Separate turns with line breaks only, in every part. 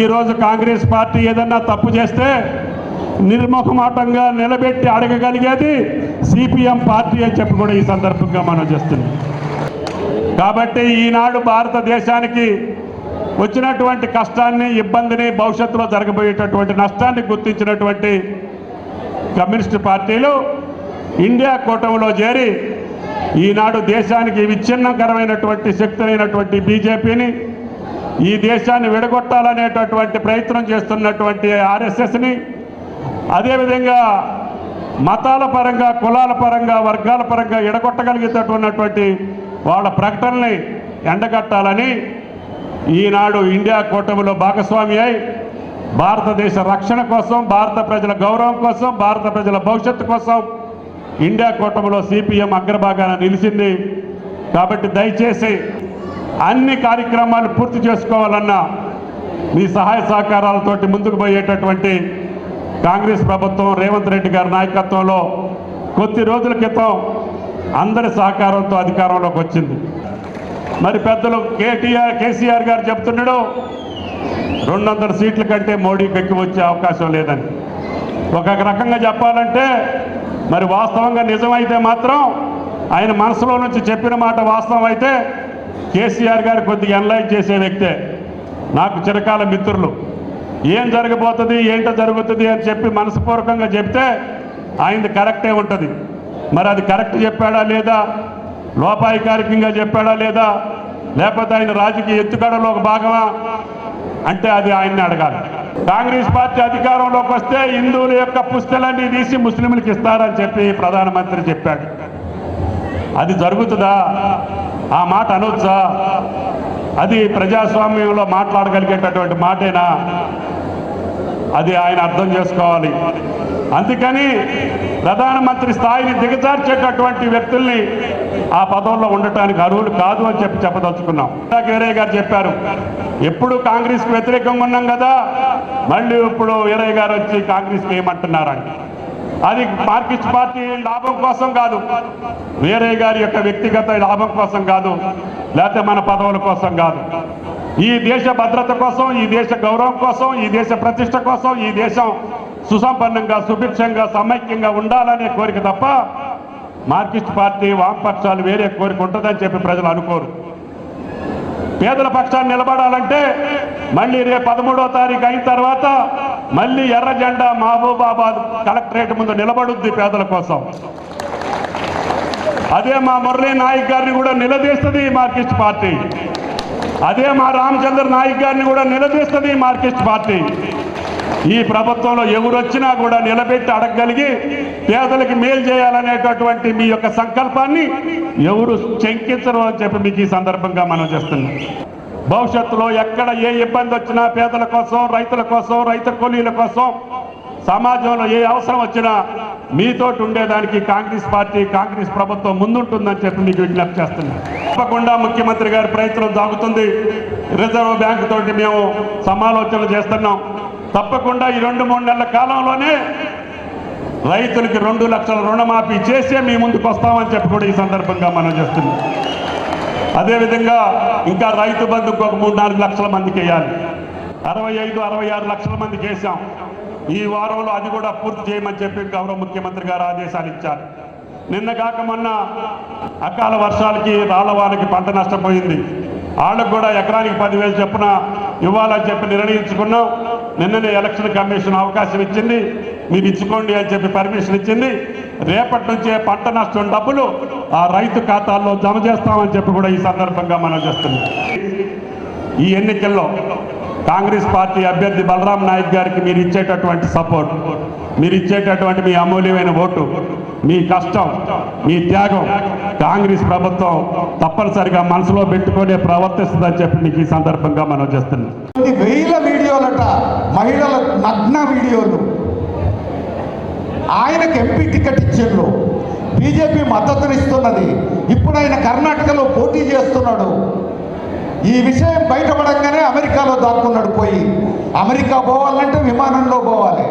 ఈరోజు కాంగ్రెస్ పార్టీ ఏదన్నా తప్పు చేస్తే నిర్ముఖమాటంగా నిలబెట్టి అడగగలిగేది సిపిఎం పార్టీ అని చెప్పి కూడా ఈ సందర్భంగా మనం చేస్తున్నాం. కాబట్టి ఈనాడు భారతదేశానికి వచ్చినటువంటి కష్టాన్ని ఇబ్బందిని భవిష్యత్తులో జరగబోయేటటువంటి నష్టాన్ని గుర్తించినటువంటి కమ్యూనిస్టు పార్టీలు ఇండియా కూటమిలో చేరి ఈనాడు దేశానికి విచ్ఛిన్నకరమైనటువంటి శక్తులైనటువంటి బీజేపీని ఈ దేశాన్ని విడగొట్టాలనేటటువంటి ప్రయత్నం చేస్తున్నటువంటి ఆర్ఎస్ఎస్ని అదేవిధంగా మతాల పరంగా కులాల పరంగా వర్గాల పరంగా ఎడగొట్టగలిగేటటువంటి వాళ్ళ ప్రకటనని ఎండగట్టాలని ఈనాడు ఇండియా కూటమిలో భాగస్వామి అయి భారతదేశ రక్షణ కోసం భారత ప్రజల గౌరవం కోసం భారత ప్రజల భవిష్యత్తు కోసం ఇండియా కూటమిలో సిపిఎం అగ్రభాగాన నిలిచింది. కాబట్టి దయచేసి అన్ని కార్యక్రమాలు పూర్తి చేసుకోవాలన్నా మీ సహాయ సహకారాలతోటి ముందుకు పోయేటటువంటి కాంగ్రెస్ ప్రభుత్వం రేవంత్ రెడ్డి గారి నాయకత్వంలో కొద్ది రోజుల క్రితం అందరి సహకారంతో అధికారంలోకి వచ్చింది. మరి పెద్దలు కేటీఆర్ కేసీఆర్ గారు చెప్తున్నాడు రెండు వందల సీట్ల కంటే మోడీకి ఎక్కువ వచ్చే అవకాశం లేదని. ఒక రకంగా చెప్పాలంటే మరి వాస్తవంగా నిజమైతే మాత్రం ఆయన మనసులో నుంచి చెప్పిన మాట వాస్తవం అయితే కేసీఆర్ గారు కొద్దిగా ఎన్లైట్ చేసే వ్యక్తే. నాకు చిరకాల మిత్రులు. ఏం జరగబోతుంది ఏంటో జరుగుతుంది అని చెప్పి మనస్పూర్వకంగా చెప్తే ఆయనది కరెక్టే ఉంటుంది. మరి అది కరెక్ట్ చెప్పాడా లేదా లోపాయికారికంగా చెప్పాడా లేదా లేకపోతే ఆయన రాజకీయ ఎత్తుగడలో ఒక భాగమా అంటే అది ఆయన్ని అడగాలి. కాంగ్రెస్ పార్టీ అధికారంలోకి వస్తే హిందువుల యొక్క పుస్తలన్నీ తీసి ముస్లింలకు ఇస్తారని చెప్పి ప్రధానమంత్రి చెప్పాడు. అది జరుగుతుందా? ఆ మాట అనొచ్చా? అది ప్రజాస్వామ్యంలో మాట్లాడగలిగేటటువంటి మాటేనా? అది ఆయన అర్థం చేసుకోవాలి. అందుకని ప్రధానమంత్రి స్థాయిని దిగజార్చేటటువంటి వ్యక్తుల్ని ఆ పదవుల్లో ఉండటానికి అర్హులు కాదు అని చెప్పి చెప్పదలుచుకున్నాం. ఇందాక వీరయ్య గారు చెప్పారు ఎప్పుడు కాంగ్రెస్కి వ్యతిరేకంగా ఉన్నాం కదా మళ్ళీ ఇప్పుడు వీరయ్య గారు వచ్చి కాంగ్రెస్కి ఏమంటున్నారంటే అది మార్కిస్ట్ పార్టీ లాభం కోసం కాదు. వేరే గారి యొక్క వ్యక్తిగత లాభం కోసం కాదు. లేకపోతే మన పదవుల కోసం కాదు. ఈ దేశ భద్రత కోసం ఈ దేశ గౌరవం కోసం ఈ దేశ ప్రతిష్ట కోసం ఈ దేశం సుసంపన్నంగా సుభిక్షంగా సమైక్యంగా ఉండాలనే కోరిక తప్ప మార్కిస్ట్ పార్టీ వామపక్షాలు వేరే కోరిక ఉంటుందని చెప్పి ప్రజలు అనుకోరు. పేదల పక్షాన్ని నిలబడాలంటే మళ్ళీ రేపు పదమూడో తారీఖు అయిన తర్వాత మళ్ళీ ఎర్ర జెండా మహబూబాబాద్ కలెక్టరేట్ ముందు నిలబడుద్ది పేదల కోసం. అదే మా మురళీ నాయక్ గారిని కూడా నిలదీస్తుంది మార్కిస్ట్ పార్టీ. అదే మా రామచంద్ర నాయక్ గారిని కూడా నిలదీస్తుంది మార్కిస్ట్ పార్టీ. ఈ ప్రభుత్వంలో ఎవరు వచ్చినా కూడా నిలబెట్టి అడగగలిగి పేదలకి మేలు చేయాలనేటటువంటి మీ యొక్క సంకల్పాన్ని ఎవరు శంకించరు అని చెప్పి మీకు ఈ సందర్భంగా మనం చేస్తున్నాం. భవిష్యత్తులో ఎక్కడ ఏ ఇబ్బంది వచ్చినా పేదల కోసం రైతుల కోసం రైతు కూలీల కోసం సమాజంలో ఏ అవసరం వచ్చినా మీతోటి ఉండేదానికి కాంగ్రెస్ పార్టీ కాంగ్రెస్ ప్రభుత్వం ముందుంటుందని చెప్పి మీకు విజ్ఞప్తి చేస్తున్నాం. తప్పకుండా ముఖ్యమంత్రి గారి ప్రయత్నం సాగుతుంది. రిజర్వ్ బ్యాంక్ తోటి మేము సమాలోచనలు చేస్తున్నాం. తప్పకుండా ఈ రెండు మూడు నెలల కాలంలోనే రైతులకి రెండు లక్షల రుణమాఫీ చేసే మీ ముందుకు వస్తామని చెప్పి కూడా ఈ సందర్భంగా మనం చేస్తున్నాం. అదేవిధంగా ఇంకా రైతు బంధుకు ఒక మూడు నాలుగు లక్షల మందికి వేయాలి అరవై ఐదు అరవై ఆరు లక్షల మందికి వేసాం ఈ వారంలో అది కూడా పూర్తి చేయమని చెప్పి గౌరవ ముఖ్యమంత్రి గారు ఆదేశాలు ఇచ్చారు. నిన్న కాక మొన్న అకాల వర్షాలకి రాళ్ళవారికి పంట నష్టపోయింది వాళ్ళకు కూడా ఎకరానికి పదివేలు చొప్పున ఇవ్వాలని చెప్పి నిర్ణయించుకున్నాం. నిన్ననే ఎలక్షన్ కమిషన్ అవకాశం ఇచ్చింది. మీరు ఇచ్చుకోండి అని చెప్పి పర్మిషన్ ఇచ్చింది. రేపటి నుంచే పంట నష్టం డబ్బులు ఆ రైతు ఖాతాల్లో జమ చేస్తామని చెప్పి కూడా ఈ సందర్భంగా మనం చేస్తున్నాం. ఈ ఎన్నికల్లో కాంగ్రెస్ పార్టీ అభ్యర్థి బలరాం నాయక్ గారికి మీరు ఇచ్చేటటువంటి సపోర్ట్ మీరు ఇచ్చేటటువంటి మీ అమూల్యమైన ఓటు మీ కష్టం మీ త్యాగం కాంగ్రెస్ ప్రభుత్వం తప్పనిసరిగా మనసులో పెట్టుకునే ప్రవర్తిస్తుందని చెప్పి మీకు ఈ సందర్భంగా మనం చేస్తున్నాం.
కొన్ని వేల వీడియోలట మహిళల నగ్న వీడియోలు. ఆయనకు ఎంపీ టికెట్ ఇచ్చిండ్రు. బీజేపీ మద్దతునిస్తున్నది ఇప్పుడు ఆయన కర్ణాటకలో పోటీ చేస్తున్నాడు. ఈ విషయం బయటపడంగానే అమెరికాలో దాక్కున్నాడు పోయి. అమెరికా పోవాలంటే విమానంలో పోవాలి.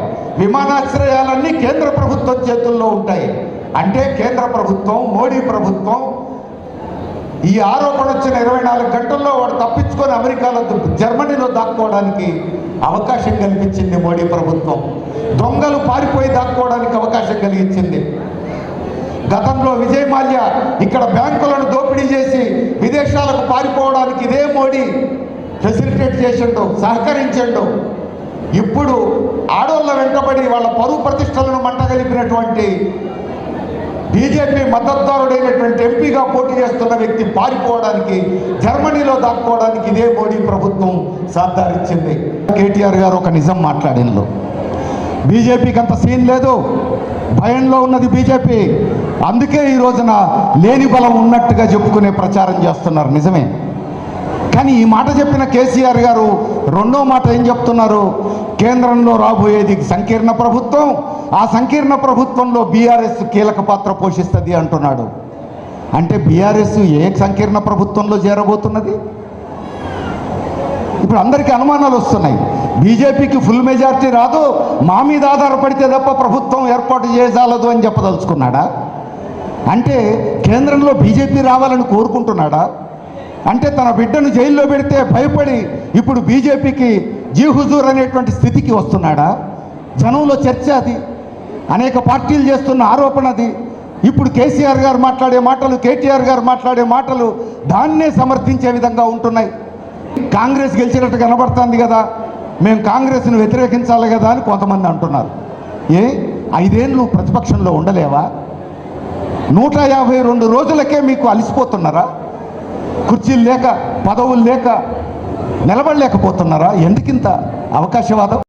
విమానాశ్రయాలన్నీ కేంద్ర ప్రభుత్వం చేతుల్లో ఉంటాయి. అంటే కేంద్ర ప్రభుత్వం మోడీ ప్రభుత్వం ఈ ఆరోపణ వచ్చిన ఇరవై నాలుగు గంటల్లో వాడు తప్పించుకొని అమెరికాలో జర్మనీలో దాక్కోవడానికి అవకాశం కల్పించింది మోడీ ప్రభుత్వం. దొంగలు పారిపోయి దాక్కోవడానికి అవకాశం కలిగించింది. గతంలో విజయ్ మాల్య ఇక్కడ బ్యాంకులను దోపిడీ చేసి విదేశాలకు పారిపోవడానికి ఇదే మోడీ ఫెసిలిటేట్ చేసిండు సహకరించండు. ఇప్పుడు ఆడోళ్ళ వెంటబడి వాళ్ళ పరువు ప్రతిష్టలను మంటగలిపినటువంటి బీజేపీ మద్దతుదారుడైనటువంటి ఎంపీగా పోటీ చేస్తున్న వ్యక్తి పారిపోవడానికి జర్మనీలో దాక్కోవడానికి ఇదే మోడీ ప్రభుత్వం సాధారించింది కేటీఆర్ గారు ఒక నిజం మాట్లాడినలో బీజేపీకి అంత సీన్ లేదు. భయంలో ఉన్నది బీజేపీ. అందుకే ఈ రోజున లేని బలం ఉన్నట్టుగా చెప్పుకునే ప్రచారం చేస్తున్నారు నిజమే. కానీ ఈ మాట చెప్పిన కేసీఆర్ గారు రెండో మాట ఏం చెప్తున్నారు? కేంద్రంలో రాబోయేది సంకీర్ణ ప్రభుత్వం ఆ సంకీర్ణ ప్రభుత్వంలో బీఆర్ఎస్ కీలక పాత్ర పోషిస్తుంది అంటున్నాడు. అంటే బీఆర్ఎస్ ఏ సంకీర్ణ ప్రభుత్వంలో చేరబోతున్నది? ఇప్పుడు అందరికీ అనుమానాలు వస్తున్నాయి. బీజేపీకి ఫుల్ మెజార్టీ రాదు మా మీద ఆధారపడితే తప్ప ప్రభుత్వం ఏర్పాటు చేయజాలదు అని చెప్పదలుచుకున్నాడా? అంటే కేంద్రంలో బీజేపీ రావాలని కోరుకుంటున్నాడా? అంటే తన బిడ్డను జైల్లో పెడితే భయపడి ఇప్పుడు బీజేపీకి జీహుజూర్ అనేటువంటి స్థితికి వస్తున్నాడా? జనంలో చర్చ అది. అనేక పార్టీలు చేస్తున్న ఆరోపణది ఇప్పుడు కేసీఆర్ గారు మాట్లాడే మాటలు కేటీఆర్ గారు మాట్లాడే మాటలు దాన్నే సమర్థించే విధంగా ఉంటున్నాయి. కాంగ్రెస్ గెలిచినట్టు కనబడుతుంది కదా మేము కాంగ్రెస్ను వ్యతిరేకించాలి కదా అని కొంతమంది అంటున్నారు. ఏ ఐదేళ్ళు ప్రతిపక్షంలో ఉండలేవా? నూట యాభై రెండు రోజులకే మీకు అలసిపోతున్నారా? కుర్చీలు లేక పదవులు లేక నిలబడలేకపోతున్నారా? ఎందుకింత అవకాశవాదం?